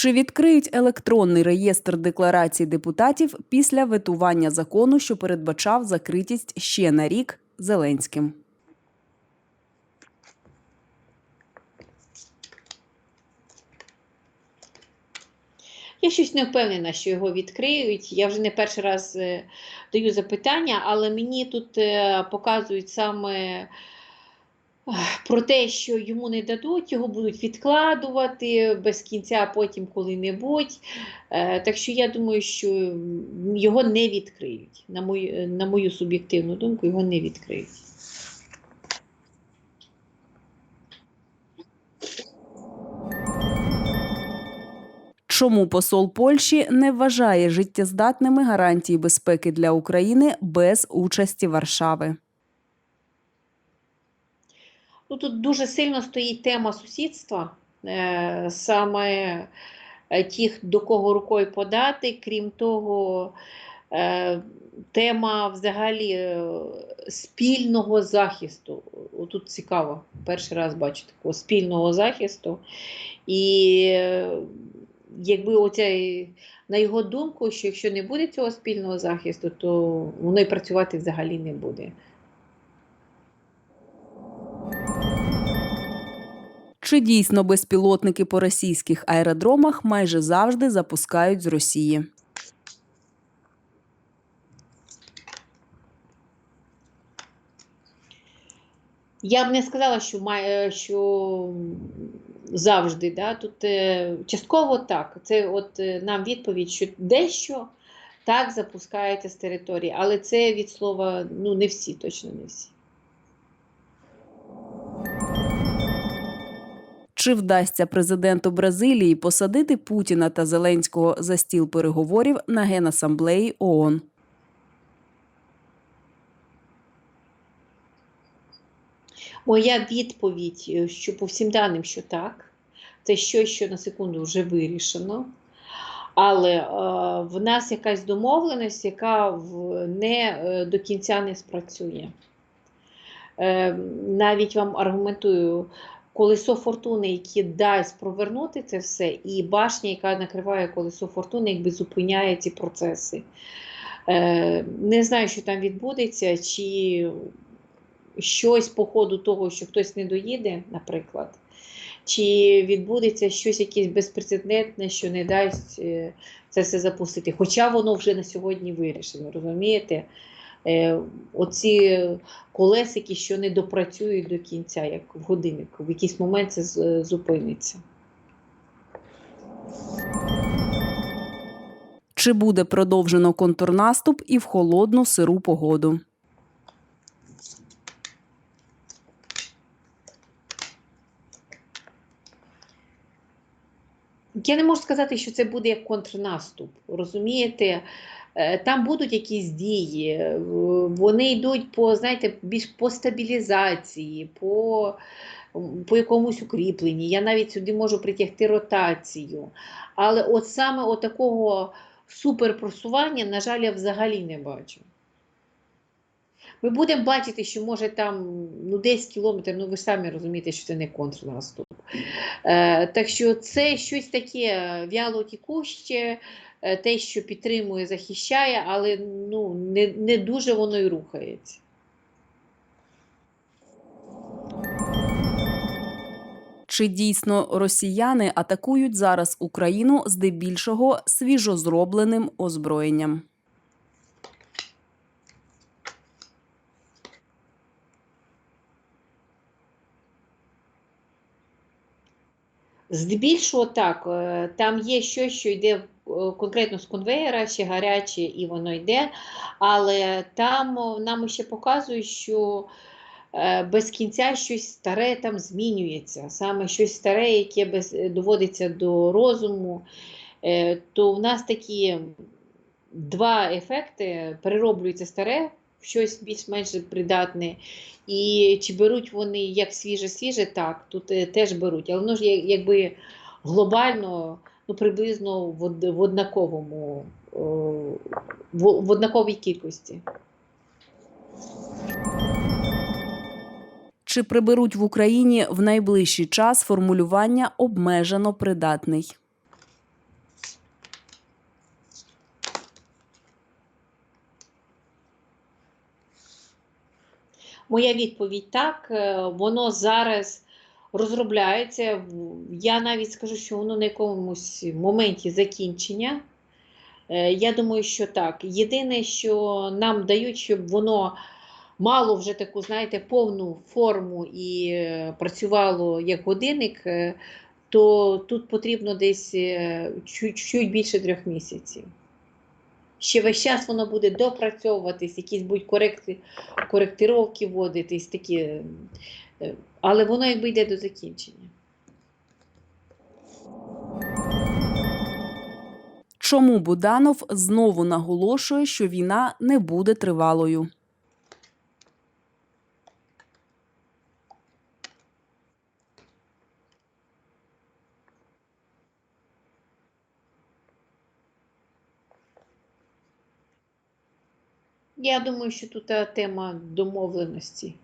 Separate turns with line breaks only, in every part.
Чи відкриють електронний реєстр декларацій депутатів після ветування закону, що передбачав закритість ще на рік Зеленським?
Я щось не впевнена, що його відкриють. Я вже не перший раз е, даю запитання, але мені тут е, показують саме про те, що йому не дадуть, його будуть відкладувати без кінця, потім коли-небудь. Е, Так що я думаю, що його не відкриють. На мою, на мою суб'єктивну думку, його не відкриють.
Чому посол Польщі не вважає життєздатними гарантії безпеки для України без участі Варшави?
Ну, тут дуже сильно стоїть тема сусідства, е, саме е, тих, до кого рукою подати. Крім того, е, тема взагалі спільного захисту. Тут цікаво, перший раз бачу такого спільного захисту. І якби оця, на його думку, що якщо не буде цього спільного захисту, то воно і працювати взагалі не буде.
Чи дійсно безпілотники по російських аеродромах майже завжди запускають з Росії?
Я б не сказала, що має, що завжди. Да? Тут е, частково так. Це от е, нам відповідь, що дещо так запускається з території, але це від слова ну не всі, точно не всі.
Чи вдасться президенту Бразилії посадити Путіна та Зеленського за стіл переговорів на Генасамблеї ООН?
Моя відповідь, е, що по всім даним, що так, це щось, що на секунду вже вирішено. Але е, в нас якась домовленість, яка в, не е, до кінця не спрацює. Е, навіть вам аргументую, колесо фортуни, яке дасть провернути це все, і башня, яка накриває колесо фортуни, якби зупиняє ці процеси. Е, не знаю, що там відбудеться, чи щось по ходу того, що хтось не доїде, наприклад, чи відбудеться щось якесь безпрецедентне, що не дасть е, це все запустити. Хоча воно вже на сьогодні вирішено, розумієте? Е, Оці колесики, що не допрацюють до кінця, як в годинник, в якийсь момент це зупиниться.
Чи буде продовжено контрнаступ і в холодну сиру погоду?
Я не можу сказати, що це буде як контрнаступ. Розумієте? Е, Там будуть якісь дії, е, вони йдуть по, знаєте, більш по стабілізації, по, по якомусь укріпленні. Я навіть сюди можу притягти ротацію. Але от саме такого суперпросування, на жаль, я взагалі не бачу. Ми будемо бачити, що може там ну, 10 кілометрів, ну ви самі розумієте, що це не контрнаступ. Е, так що це щось таке вяло тікуще, те, що підтримує, захищає, але ну, не, не дуже воно й рухається.
Чи дійсно росіяни атакують зараз Україну здебільшого свіжозробленим озброєнням?
Здебільшого так, е, там є щось, що йде е, конкретно з конвейера, ще гаряче, і воно йде. Але там нам ще показують, що е, без кінця щось старе там змінюється. Саме щось старе, яке без, е, доводиться до розуму. Е, То в нас такі два ефекти: перероблюється старе щось більш-менш придатне. І чи беруть вони як свіже-свіже, так, тут е, теж беруть. Але воно ж якби глобально, ну, приблизно в, в однаковому, в, в однаковій кількості.
Чи приберуть в Україні в найближчий час формулювання обмежено придатний?
Моя відповідь так. Е, Воно зараз розробляється. Я навіть скажу, що воно на якомусь моменті закінчення. Е, Я думаю, що так. Єдине, що нам дають, щоб воно мало вже таку, знаєте, повну форму і е, працювало як годинник, то тут потрібно десь е, чуть, чуть більше трьох місяців. Ще весь час воно буде допрацьовуватись, якісь будуть коректи, коректировки вводитись, такі, е, е, але воно якби йде до закінчення.
Чому Буданов знову наголошує, що війна не буде тривалою?
Я думаю, що тут е, тема домовленості.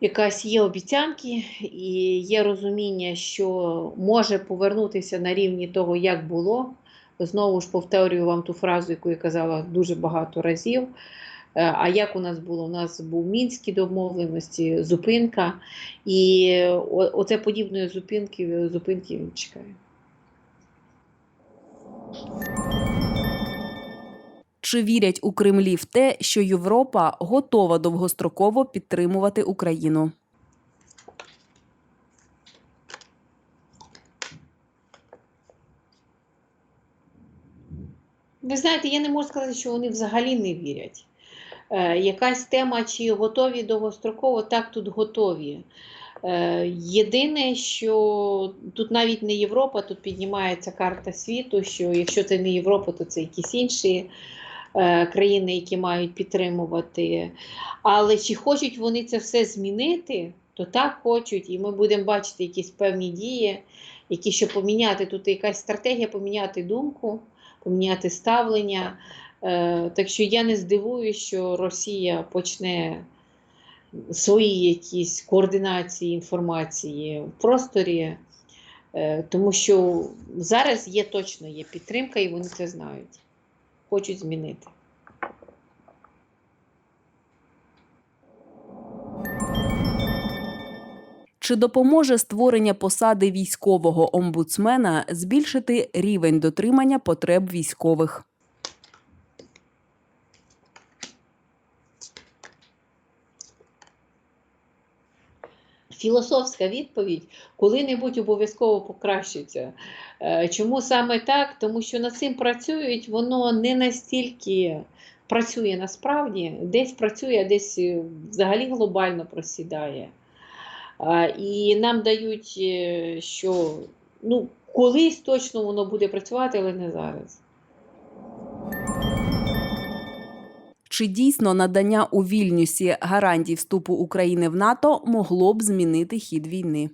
Якась є обіцянки, і є розуміння, що може повернутися на рівні того, як було. Знову ж повторюю вам ту фразу, яку я казала дуже багато разів. Е, А як у нас було? У нас був мінські домовленості, зупинка, і оце подібної зупинки, зупинки він чекає.
Чи вірять у Кремлі в те, що Європа готова довгостроково підтримувати Україну?
Ви знаєте, я не можу сказати, що вони взагалі не вірять. Е, якась тема, чи готові довгостроково, так тут готові. Е, єдине, що тут навіть не Європа, тут піднімається карта світу, що якщо це не Європа, то це якісь інші країни, які мають підтримувати. Але чи хочуть вони це все змінити, то так хочуть, і ми будемо бачити якісь певні дії, які щоб поміняти тут якась стратегія, поміняти думку поміняти ставлення. Е, Так що я не здивуюся, що Росія почне свої якісь координації інформації в просторі, е, тому що зараз є точно є підтримка, і вони це знають. Хочуть змінити.
Чи допоможе створення посади військового омбудсмена збільшити рівень дотримання потреб військових?
Філософська відповідь коли-небудь обов'язково покращиться. Е, Чому саме так? Тому що над цим працюють, воно не настільки працює насправді, десь працює, а десь е, взагалі глобально просідає. І нам дають, е, що ну, колись точно воно буде працювати, але не зараз.
Чи дійсно надання у Вільнюсі гарантій вступу України в НАТО могло б змінити хід війни?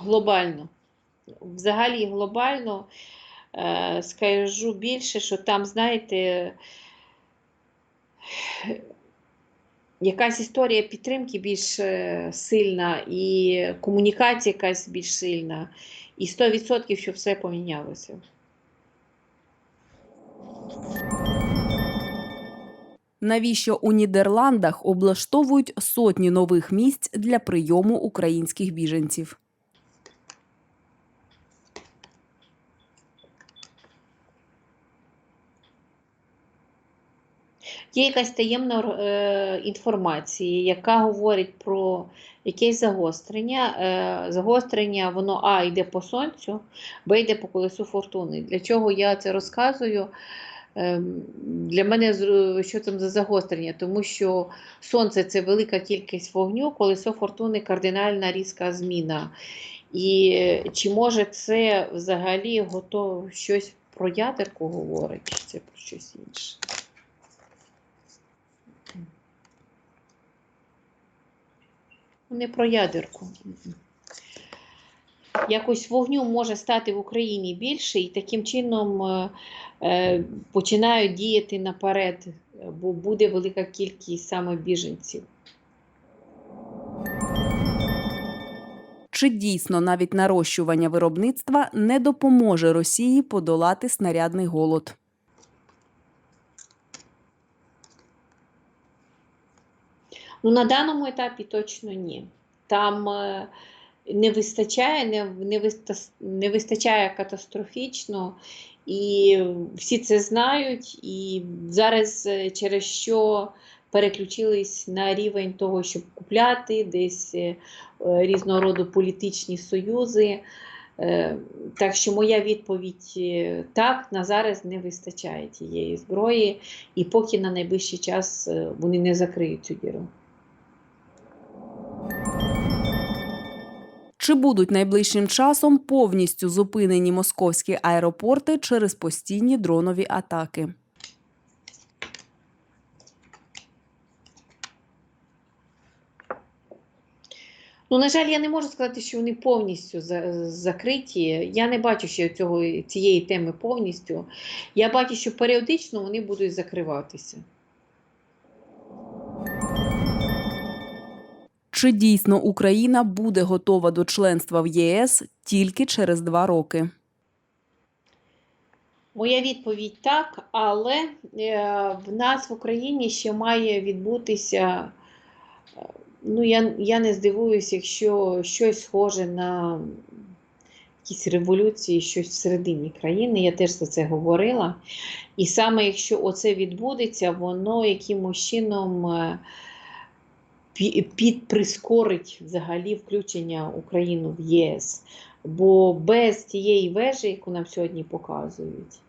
Глобально. Взагалі глобально е, скажу більше, що там, знаєте, якась історія підтримки більш е, сильна, і комунікація якась більш сильна, і 100% що все помінялося.
Навіщо у Нідерландах облаштовують сотні нових місць для прийому українських біженців?
Є якась таємна е, інформація, яка говорить про якесь загострення. Е, загострення, воно А йде по сонцю, Б йде по колесу фортуни. Для чого я це розказую? Ем, Для мене що це за загострення? Тому що сонце це велика кількість вогню, колесо фортуни кардинальна різка зміна. І е, чи може це взагалі готово щось про ядерку говорить, чи це про щось інше? Не про ядерку. Якось вогню може стати в Україні більше, і таким чином е, е, починають діяти наперед, бо буде велика кількість саме біженців.
Чи дійсно навіть нарощування виробництва не допоможе Росії подолати снарядний голод?
Ну, на даному етапі точно ні. Там е, не вистачає, не, не, виста- не вистачає катастрофічно, і всі це знають. І зараз е, через що переключились на рівень того, щоб купляти десь е, різного роду політичні союзи. Так що моя відповідь так, на зараз не вистачає тієї зброї, і поки на найближчий час вони не закриють цю діру.
Чи будуть найближчим часом повністю зупинені московські аеропорти через постійні дронові атаки?
Ну, на жаль, я не можу сказати, що вони повністю за- закриті. Я не бачу ще цього, цієї теми повністю. Я бачу, що періодично вони будуть закриватися.
Чи дійсно Україна буде готова до членства в ЄС тільки через два роки?
Моя відповідь так, але е, в нас в Україні ще має відбутися. е, Ну, я, я не здивуюся, якщо щось схоже на якісь революції, щось всередині країни. Я теж за це говорила. І саме якщо оце відбудеться, воно якимось чином е, підприскорить взагалі включення України в ЄС. Бо без тієї вежі, яку нам сьогодні показують,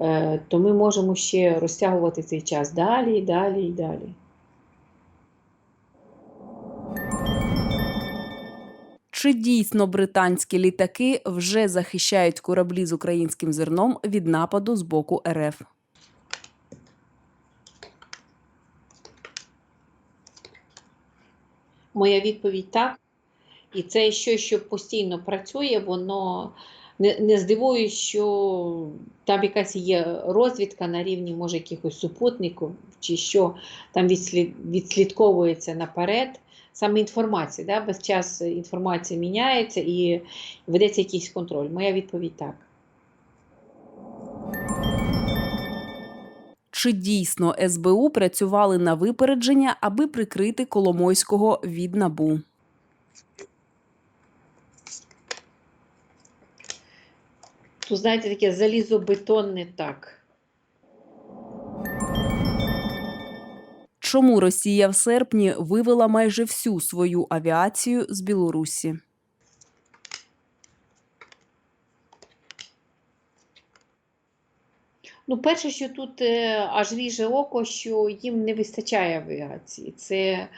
е, то ми можемо ще розтягувати цей час далі, далі і далі.
Чи дійсно британські літаки вже захищають кораблі з українським зерном від нападу з боку РФ?
Моя відповідь так. І це щось, що постійно працює, воно не, не здивуюсь, що там якась є розвідка на рівні, може, якихось супутників, чи що там відслід, відслідковується наперед. Саме інформація, да? без часу інформація міняється і ведеться якийсь контроль. Моя відповідь так.
Чи дійсно СБУ працювали на випередження, аби прикрити Коломойського від набу?
Тут, знаєте, таке залізобетонне так.
Чому Росія в серпні вивела майже всю свою авіацію з Білорусі?
Ну, перше, що тут е, аж ріже око, що їм не вистачає авіації. Це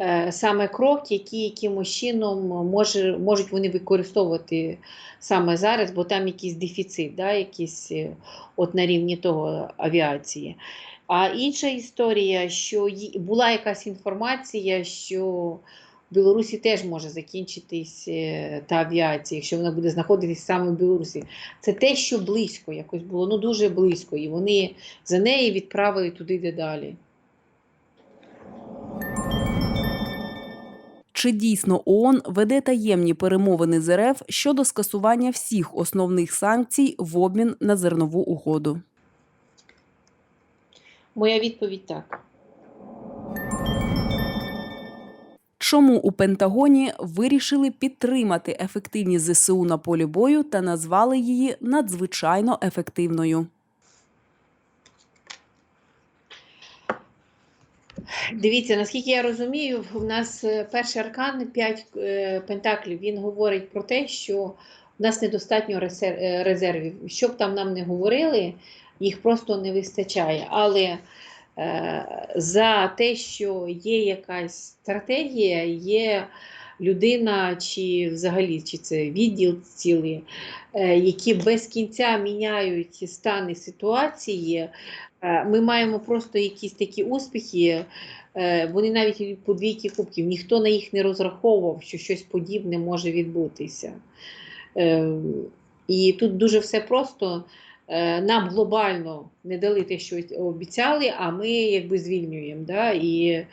е, саме крок, який якимось чином може, можуть вони використовувати саме зараз, бо там якийсь дефіцит, да, якийсь е, от на рівні того авіації. А інша історія, що була якась інформація, що в Білорусі теж може закінчитись е, та авіація, якщо вона буде знаходитись саме в Білорусі. Це те, що близько якось було, ну дуже близько, і вони за неї відправили туди де далі.
Чи дійсно ООН веде таємні перемовини з РФ щодо скасування всіх основних санкцій в обмін на зернову угоду?
Моя відповідь так.
Чому у Пентагоні вирішили підтримати ефективність ЗСУ на полі бою та назвали її надзвичайно ефективною?
Дивіться, наскільки я розумію, в нас е, перший аркан 5 пентаклів. Він говорить про те, що в нас недостатньо е, резервів. Що б там нам не говорили, їх просто не вистачає. Але е, за те, що є якась стратегія, є людина, чи взагалі чи це відділ цілий, е, які без кінця міняють стани ситуації. Е, Ми маємо просто якісь такі успіхи. е, Вони навіть по двійки кубків, ніхто на їх не розраховував, що щось подібне може відбутися. Е, І тут дуже все просто. Е, Нам глобально не дали те, що обіцяли, а ми якби звільнюємо. Да? І е,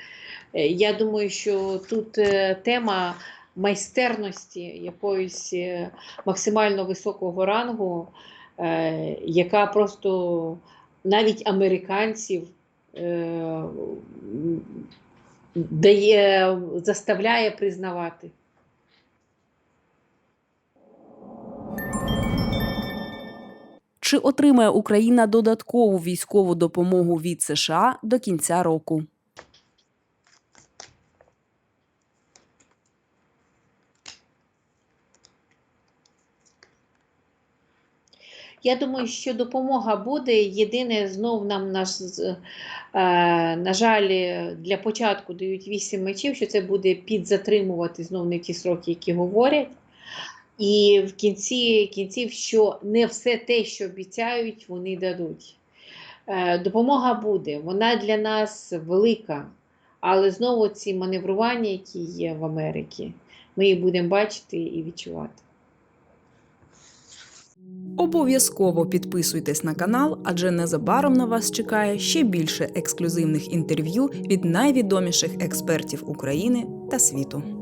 я думаю, що тут е, тема майстерності якоїсь максимально високого рангу, яка просто навіть американців дає, заставляє признавати.
Чи отримає Україна додаткову військову допомогу від США до кінця року?
Я думаю, що допомога буде. Єдине, знов нам наш, е, на жаль, для початку дають 8 мечів, що це буде підзатримувати знов не ті сроки, які говорять. І в кінці кінців, що не все те, що обіцяють, вони дадуть. Е, Допомога буде, вона для нас велика, але знову ці маневрування, які є в Америці, ми їх будемо бачити і відчувати.
Обов'язково підписуйтесь на канал, адже незабаром на вас чекає ще більше ексклюзивних інтерв'ю від найвідоміших експертів України та світу.